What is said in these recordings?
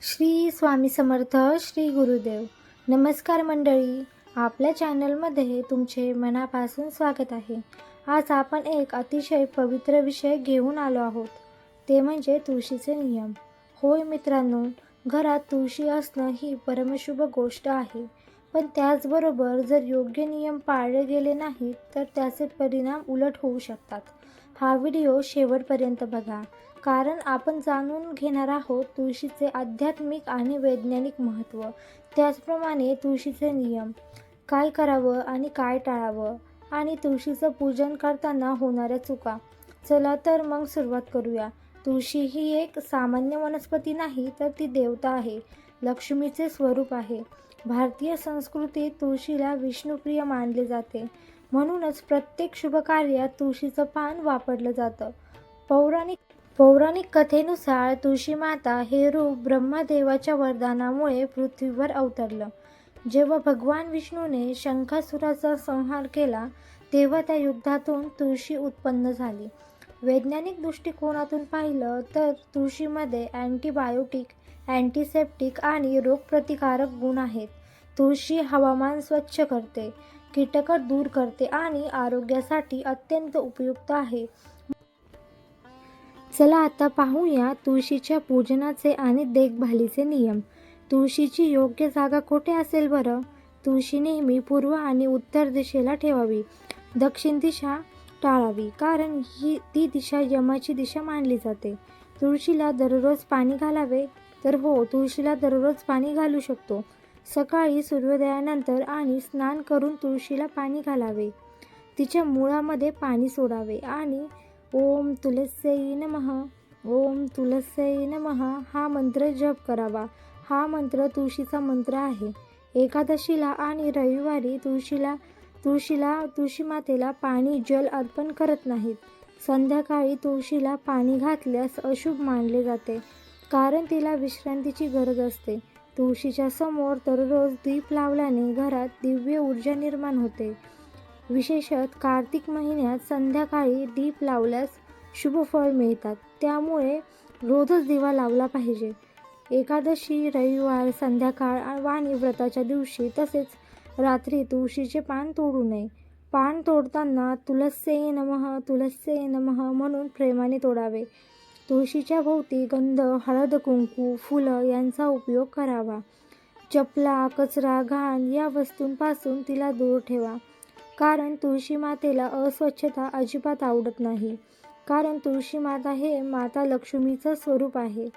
श्री स्वामी समर्थ श्री गुरुदेव. नमस्कार मंडळी. आपल्या चॅनलमध्ये तुमचे मनापासून स्वागत आहे. आज आपण एक अतिशय पवित्र विषय घेऊन आलो आहोत. ते म्हणजे तुळशीचे नियम. होय मित्रांनो घरात तुळशी असणं ही परमशुभ गोष्ट आहे. पण त्याचबरोबर जर योग्य नियम पाळले गेले नाहीत तर त्याचे परिणाम उलट होऊ शकतात. हा व्हिडिओ शेवटपर्यंत बघा. कारण आपण जाणून घेणार आहोत तुळशीचे आध्यात्मिक आणि वैज्ञानिक महत्त्व. त्याचप्रमाणे तुळशीचे नियम. काय करावं आणि काय टाळावं? आणि तुळशीचं पूजन करताना होणाऱ्या चुका. चला तर मग सुरुवात करूया. तुळशी ही एक सामान्य वनस्पती नाही तर ती देवता आहे. लक्ष्मीचे स्वरूप आहे. भारतीय संस्कृतीत तुळशीला विष्णुप्रिय मानले जाते. म्हणूनच प्रत्येक शुभकार्यात तुळशीचं पान वापरलं जातं. पौराणिक पौराणिक कथेनुसार तुळशी माता हे रूप ब्रह्मदेवाच्या वरदानामुळे पृथ्वीवर अवतरलं. जेव्हा भगवान विष्णूने शंखासुराचा संहार केला तेव्हा त्या युद्धातून तुळशी उत्पन्न झाली. वैज्ञानिक दृष्टिकोनातून पाहिलं तर तुळशीमध्ये अँटीबायोटिक अँटीसेप्टिक आणि रोगप्रतिकारक गुण आहेत. तुळशी हवामान स्वच्छ करते कीटक दूर करते आणि आरोग्यासाठी अत्यंत उपयुक्त आहे. चला आता पाहूया तुळशीच्या पूजनाचे आणि देखभालीचे नियम. तुळशीची योग्य जागा कुठे असेल बरं? तुळशी नेहमी पूर्व आणि उत्तर दिशेला ठेवावी दक्षिण दिशा टाळावी कारण ही ती दिशा यमाची दिशा मानली जाते. तुळशीला दररोज पाणी घालावे तर हो तुळशीला दररोज पाणी घालू शकतो. सकाळी सूर्योदयानंतर आणि स्नान करून तुळशीला पाणी घालावे. तिच्या मुळामध्ये पाणी सोडावे आणि ओम तुलस्यई नमः ओम तुलस्यई नमः हा मंत्र जप करावा. हा मंत्र तुळशीचा मंत्र आहे. एकादशीला आणि रविवारी तुळशीला तुळशीला तुळशी मातेला पाणी जल अर्पण करत नाहीत. संध्याकाळी तुळशीला पाणी घातल्यास अशुभ मानले जाते. कारण तिला विश्रांतीची गरज असते. तुळशीच्या समोर दररोज दीप लावल्याने घरात दिव्य ऊर्जा निर्माण होते. विशेषत कार्तिक महिन्यात संध्याकाळी दीप लावल्यास शुभ फळ मिळतात. त्यामुळे रोजच दिवा लावला पाहिजे. एकादशी रविवार संध्याकाळ आणि व्रताच्या दिवशी तसेच रात्री तुळशीचे पान तोडू नये. पान तोडताना तुलसे नमः तुलसे नमः म्हणून प्रेमाने तोडावे. तुळशीच्या भोवती गंध हळद कुंकू फुलं यांचा उपयोग करावा. चपला कचरा घाण या वस्तूंपासून तिला दूर ठेवा. कारण तुळशी मातेला अस्वच्छता अजिबात आवडत नाही. कारण तुळशी माता हे माता लक्ष्मीचं स्वरूप आहे.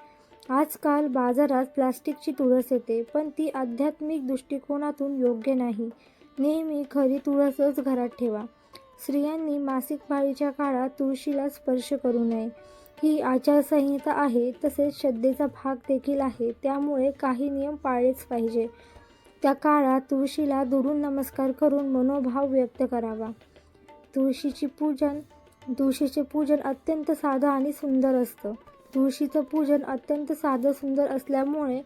आजकाल बाजारात प्लास्टिकची तुळस येते पण ती आध्यात्मिक दृष्टिकोनातून योग्य नाही. नेहमी खरी तुळसच घरात ठेवा. स्त्रियांनी मासिक पाळीच्या काळात तुळशीला स्पर्श करू नये. ही आचारसंहिता आहे तसेच श्रद्धेचा भाग देखील आहे. त्यामुळे काही नियम पाळलेच पाहिजे. त्या काळात तुळशीला दुरून नमस्कार करून मनोभाव व्यक्त करावा. तुळशीची पूजन तुळशीचे पूजन अत्यंत साधं आणि सुंदर असतं. तुळशीचं पूजन अत्यंत साधं सुंदर असल्यामुळे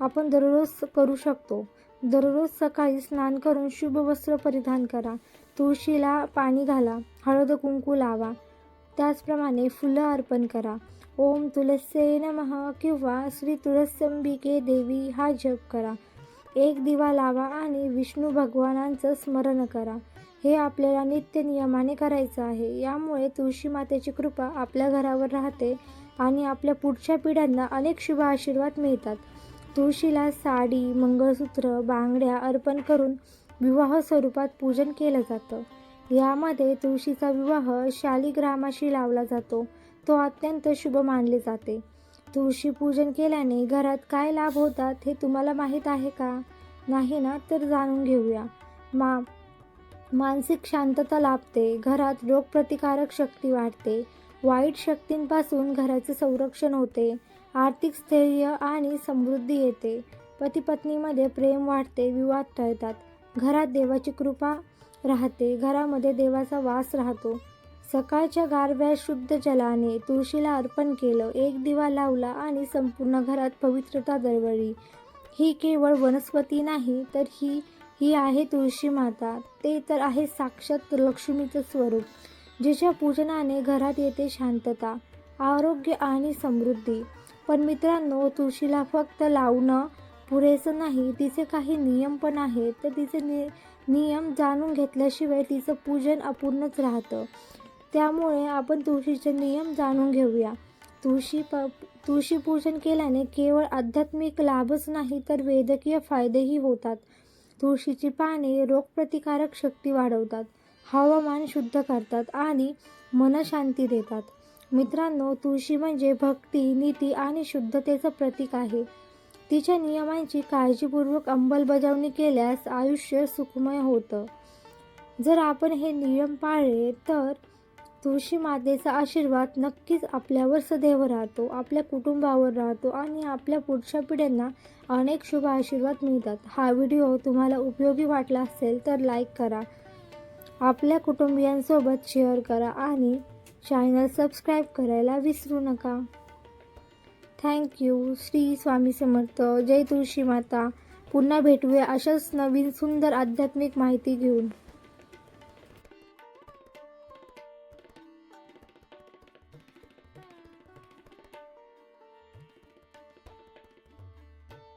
आपण दररोज करू शकतो. दररोज सकाळी स्नान करून शुभ वस्त्र परिधान करा. तुळशीला पाणी घाला हळद कुंकू लावा. त्याचप्रमाणे फुलं अर्पण करा. ओम तुलसे नमः किंवा श्री तुळसंबिके देवी हा जप करा. एक दिवा लावा आणि विष्णू भगवानांचं स्मरण करा. हे आपल्याला नित्य नियमाने करायचं आहे. यामुळे तुळशी मातेची कृपा आपल्या घरावर राहते आणि आपल्या पुढच्या पिढ्यांना अनेक शुभ आशीर्वाद मिळतात. तुळशीला साडी मंगळसूत्र बांगड्या अर्पण करून विवाह स्वरूपात पूजन केलं जातं. यामध्ये तुळशीचा विवाह शालिग्रामाशी लावला जातो. तो अत्यंत शुभ मानले जाते. तुळशी पूजन केल्याने घरात काय लाभ होतात हे तुम्हाला माहीत आहे का? नाही ना तर जाणून घेऊया. मा मानसिक शांतता लाभते घरात रोगप्रतिकारक शक्ती वाढते वाईट शक्तींपासून घराचे संरक्षण होते आर्थिक स्थैर्य आणि समृद्धी येते. पती पत्नीमध्ये प्रेम वाढते विवाद टळतात. घरात देवाची कृपा राहते. घरामध्ये देवाचा वास राहतो. सकाळच्या गारव्या शुद्ध जलाने तुळशीला अर्पण केलं. एक दिवा लावला आणि संपूर्ण घरात पवित्रता दरवळली. ही केवळ वनस्पती नाही तर ही ही आहे तुळशी माता. ते तर आहे साक्षात लक्ष्मीचं स्वरूप जिच्या पूजनाने घरात येते शांतता आरोग्य आणि समृद्धी. पण मित्रांनो तुळशीला फक्त लावणं पुरेसं नाही. तिचे काही नियम पण आहेत. तर तिचे नि नियम जाणून घेतल्याशिवाय तिचं पूजन अपूर्णच राहतं. त्यामुळे आपण तुळशीचे नियम जाणून घेऊया. तुळशी प तुळशी पूजन केल्याने केवळ आध्यात्मिक लाभच नाही तर वैद्यकीय फायदेही होतात. तुळशीची पाने रोगप्रतिकारक शक्ती वाढवतात हवामान शुद्ध करतात आणि मनशांती देतात. मित्रांनो तुळशी म्हणजे भक्ती नीती आणि शुद्धतेचं प्रतीक आहे. तिच्या नियमांची काळजीपूर्वक अंमलबजावणी केल्यास आयुष्य सुखमय होतं. जर आपण हे नियम पाळले तर तुळशी मातेचा आशीर्वाद नक्कीच आपल्यावर सदैव राहतो आपल्या कुटुंबावर राहतो आणि आपल्या पुढच्या पिढ्यांना अनेक शुभ आशीर्वाद मिळतात. हा व्हिडिओ तुम्हाला उपयोगी वाटला असेल तर लाईक करा आपल्या कुटुंबियांसोबत शेअर करा आणि चॅनल सबस्क्राईब करायला विसरू नका. थँक्यू श्री स्वामी समर्थ. जय तुळशी माता. पुन्हा भेटूया अशाच नवीन सुंदर आध्यात्मिक माहिती घेऊन.